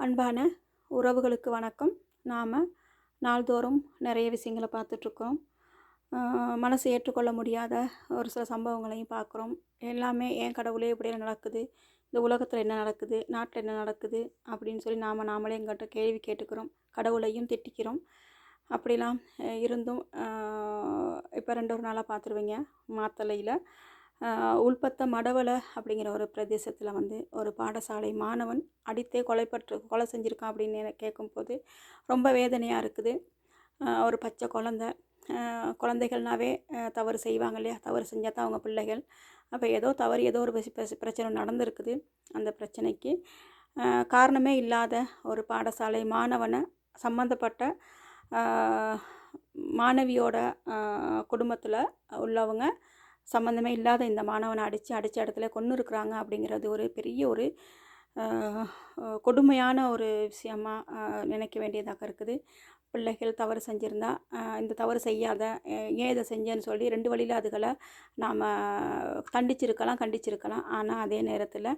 அன்பான உறவுகளுக்கு வணக்கம். நாம் நாள்தோறும் நிறைய விஷயங்களை பார்த்துட்ருக்கோம். மனசு ஏற்றுக்கொள்ள முடியாத ஒரு சில சம்பவங்களையும் பார்க்குறோம். எல்லாமே ஏன் கடவுளே இப்படியெல்லாம் நடக்குது? இந்த உலகத்தில் என்ன நடக்குது? நாட்டில் என்ன நடக்குது? அப்படின்னு சொல்லி நாம் நாமளே எங்கிட்ட கேள்வி கேட்டுக்கிறோம். கடவுளையும் திட்டிக்கிறோம். அப்படிலாம் இருந்தும் இப்போ ரெண்டு ஒரு நாளாக பார்த்துருவீங்க மாத்தலையில் உள்பத்த மடவலை அப்படிங்கிற ஒரு பிரதேசத்தில் வந்து ஒரு பாடசாலை மாணவன் அடித்தே கொலைப்பட்டு கொலை செஞ்சுருக்கான் அப்படின்னு கேட்கும்போது ரொம்ப வேதனையாக இருக்குது. ஒரு பச்சை குழந்த. குழந்தைகள்னாவே தவறு செய்வாங்க இல்லையா? தவறு செஞ்சால் தான் அவங்க பிள்ளைகள். அப்போ ஏதோ தவறு ஏதோ ஒரு பிரச்சனை நடந்திருக்குது அந்த பிரச்சனைக்கு. காரணமே இல்லாத ஒரு பாடசாலை மாணவனை சம்மந்தப்பட்ட மாணவியோட குடும்பத்தில் உள்ளவங்க சம்மந்தமே இல்லாத இந்த மாணவனை அடித்து அடித்த இடத்துல கொண்டு இருக்கிறாங்க அப்படிங்கிறது ஒரு பெரிய ஒரு கொடுமையான ஒரு விஷயமா நினைக்க வேண்டியதாக இருக்குது. பிள்ளைகள் தவறு செஞ்சுருந்தா இந்த தவறு செய்யாத ஏன் இதை செஞ்சேன்னு சொல்லி ரெண்டு வழியில் அதுகளை நாம் தண்டிச்சிருக்கலாம் கண்டிச்சிருக்கலாம். ஆனால் அதே நேரத்தில்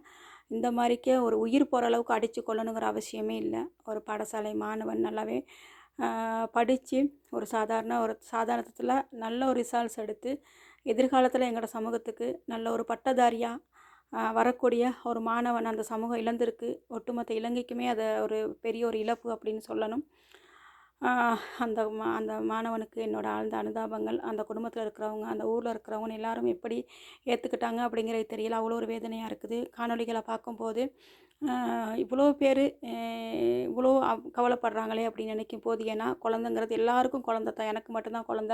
இந்த மாதிரிக்கே ஒரு உயிர் போகிற அளவுக்கு அடித்து கொள்ளணுங்கிற அவசியமே இல்லை. ஒரு பாடசாலை மாணவன் நல்லாவே படித்து ஒரு சாதாரண ஒரு சாதாரணத்தில் நல்ல ஒரு ரிசல்ட்ஸ் எடுத்து எதிர்காலத்தில் எங்களோட சமூகத்துக்கு நல்ல ஒரு பட்டதாரியாக வரக்கூடிய ஒரு மாணவன் அந்த சமூகம் இழந்திருக்கு. ஒட்டுமொத்த இலங்கைக்குமே அதை ஒரு பெரிய ஒரு இழப்பு அப்படின்னு சொல்லணும். அந்த மா அந்த மாணவனுக்கு என்னோடய ஆழ்ந்த அனுதாபங்கள் அந்த குடும்பத்தில் இருக்கிறவங்க அந்த ஊரில் இருக்கிறவங்க எல்லாரும் எப்படி ஏற்றுக்கிட்டாங்க அப்படிங்கிறது தெரியல. அவ்வளோ ஒரு வேதனையாக இருக்குது. காணொளிகளை பார்க்கும்போது இவ்வளோ பேர் இவ்வளோ கவலைப்படுறாங்களே அப்படின்னு நினைக்கும் போது ஏன்னா குழந்தைங்கிறது எல்லாருக்கும் குழந்த தான். எனக்கு மட்டும்தான் குழந்த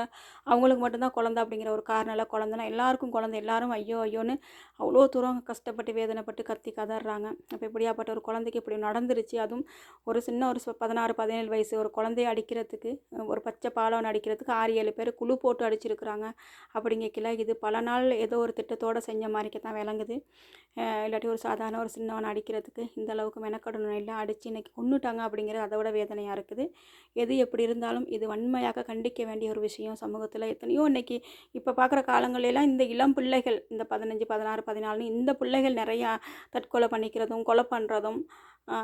அவங்களுக்கு மட்டும்தான் குழந்த அப்படிங்கிற ஒரு காரணம் இல்லை குழந்தைனா எல்லாருக்கும் குழந்தை. எல்லாரும் ஐயோ ஐயோன்னு அவ்வளோ தூரம் கஷ்டப்பட்டு வேதனைப்பட்டு கத்தி கதறாங்க அப்போ இப்படியாப்பட்ட ஒரு குழந்தைக்கு இப்படி நடந்துருச்சு? அதுவும் ஒரு சின்ன ஒரு பதினாறு பதினேழு வயசு ஒரு குழந்தைய அடிக்கிறதுக்கு ஒரு பச்சை பாலவன் அடிக்கிறதுக்கு ஆறு ஏழு பேர் குழு போட்டு அடிச்சிருக்கிறாங்க. அப்படிங்கக்கில இது பல நாள் ஏதோ ஒரு திட்டத்தோடு செஞ்ச மாதிரிக்கு தான் விளங்குது இல்லாட்டி ஒரு சாதாரண ஒரு சின்னவனை அடிக்கிறதுக்கு இந்த அளவுக்கு மெனக்கடணும் இல்லை அடித்து இன்னைக்கு கொண்டுட்டாங்க அப்படிங்கிறது அதை விட வேதனையாக இருக்குது. எது எப்படி இருந்தாலும் இது வன்மையாக கண்டிக்க வேண்டிய ஒரு விஷயம் சமூகத்தில். எத்தனையோ இன்றைக்கி இப்போ பார்க்குற காலங்களெல்லாம் இந்த இளம் பிள்ளைகள் இந்த பதினஞ்சு பதினாறு பதினாலுன்னு இந்த பிள்ளைகள் நிறையா தற்கொலை பண்ணிக்கிறதும் கொலை பண்ணுறதும்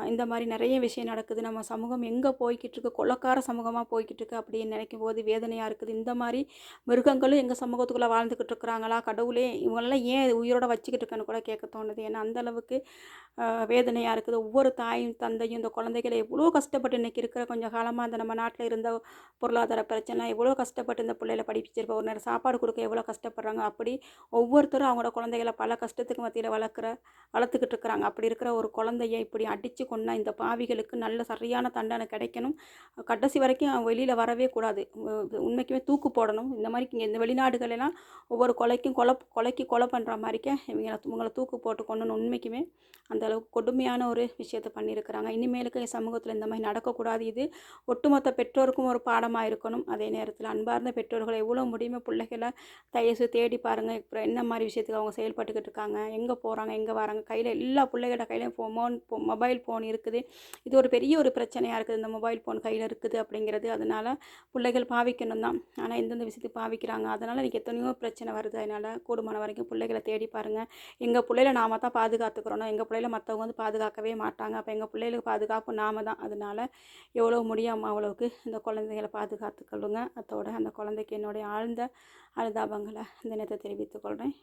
இந்த மாதிரி நிறைய விஷயம் நடக்குது. நம்ம சமூகம் எங்கே போய்கிட்டு இருக்கு? கொலக்கார சமூகமாக போய்கிட்டு இருக்கு அப்படின்னு நினைக்கும் போது வேதனையாக இருக்குது. இந்த மாதிரி மிருகங்களும் எங்கள் சமூகத்துக்குள்ளே வாழ்ந்துக்கிட்டு இருக்கிறாங்களா? கடவுளே இவங்களெல்லாம் ஏன் உயிரோட வச்சுக்கிட்டு இருக்கேன்னு கூட கேட்க தோணுது. ஏன்னா அந்தளவுக்கு வேதனையாக இருக்குது. ஒவ்வொரு தாயும் தந்தையும் இந்த குழந்தைகளை எவ்வளோ கஷ்டப்பட்டு இன்றைக்கி இருக்கிற கொஞ்சம் காலமாக அந்த நம்ம நாட்டில் இருந்த பொருளாதார பிரச்சனை எவ்வளோ கஷ்டப்பட்டு இந்த பிள்ளைகளை படிப்பிச்சிருப்போம் ஒரு நேரம் சாப்பாடு கொடுக்க எவ்வளோ கஷ்டப்படுறாங்க? அப்படி ஒவ்வொருத்தரும் அவங்களோட குழந்தைகளை பல கஷ்டத்துக்கு மத்தியில் வளர்க்குற வளர்த்துக்கிட்டு இருக்கிறாங்க. அப்படி இருக்கிற ஒரு குழந்தைய இப்படி அடித்து கொண்டா இந்த பாவிகளுக்கு நல்ல சரியான தண்டனை கிடைக்கணும். கடைசி வரைக்கும் வெளியில் வரவே கூடாது. உண்மைக்குமே தூக்கு போடணும். இந்த மாதிரி இங்கே இந்த வெளிநாடுகளெல்லாம் ஒவ்வொரு கொலைக்கும் கொலை கொலைக்கு கொலை பண்ணுற மாதிரிக்கே இவங்களை இவங்களை தூக்கு போட்டு கொண்டணும் உண்மைக்குமே. அந்த அளவுக்கு கொடுமையான ஒரு விஷயத்தை பண்ணியிருக்கிறாங்க. இனிமேலுக்கு என் சமூகத்தில் இந்த மாதிரி நடக்கக்கூடாது. இது ஒட்டுமொத்த பெற்றோருக்கும் ஒரு பாடமாக இருக்கணும். அதே நேரத்தில் அன்பார்ந்த பெற்றோர்கள் எவ்வளோ முடியுமோ பிள்ளைகளை தயசு தேடி பாருங்கள் இப்போ என்ன மாதிரி விஷயத்துக்கு அவங்க செயல்பட்டுக்கிட்டு இருக்காங்க? எங்கே போகிறாங்க எங்கே வராங்க? கையில் எல்லா பிள்ளைகளோட கையிலையும் ஃபோன் மொபைல் ஃபோன் இருக்குது. இது ஒரு பெரிய ஒரு பிரச்சனையாக இருக்குது. இந்த மொபைல் ஃபோன் கையில் இருக்குது அப்படிங்கிறது. அதனால் பிள்ளைகள் பாவிக்கணும் தான் ஆனால் எந்தெந்த விஷயத்துக்கு பாவிக்கிறாங்க? அதனால் எனக்கு எத்தனையோ பிரச்சனை வருது. அதனால் கூடுமான வரைக்கும் பிள்ளைகளை தேடி பாருங்கள் எங்கள் பிள்ளைகளை நாம தான் பாதுகாத்துக்கிறோம். எங்கள் பிள்ளைகளை மற்றவங்க வந்து பாதுகாக்கவே மாட்டாங்க. அப்போ எங்கள் பிள்ளைகளுக்கு பாதுகாப்பு நாம தான். அதனால் எவ்வளோ முடியாமல் அவ்வளோவுக்கு இந்த குழந்தைகளை பாதுகாத்துக்கொள்ளுங்க. அதோட அந்த குழந்தைக்கு என்னுடைய ஆழ்ந்த அனுதாபங்களை இந்த நேரத்தை தெரிவித்துக்கொள்கிறேன்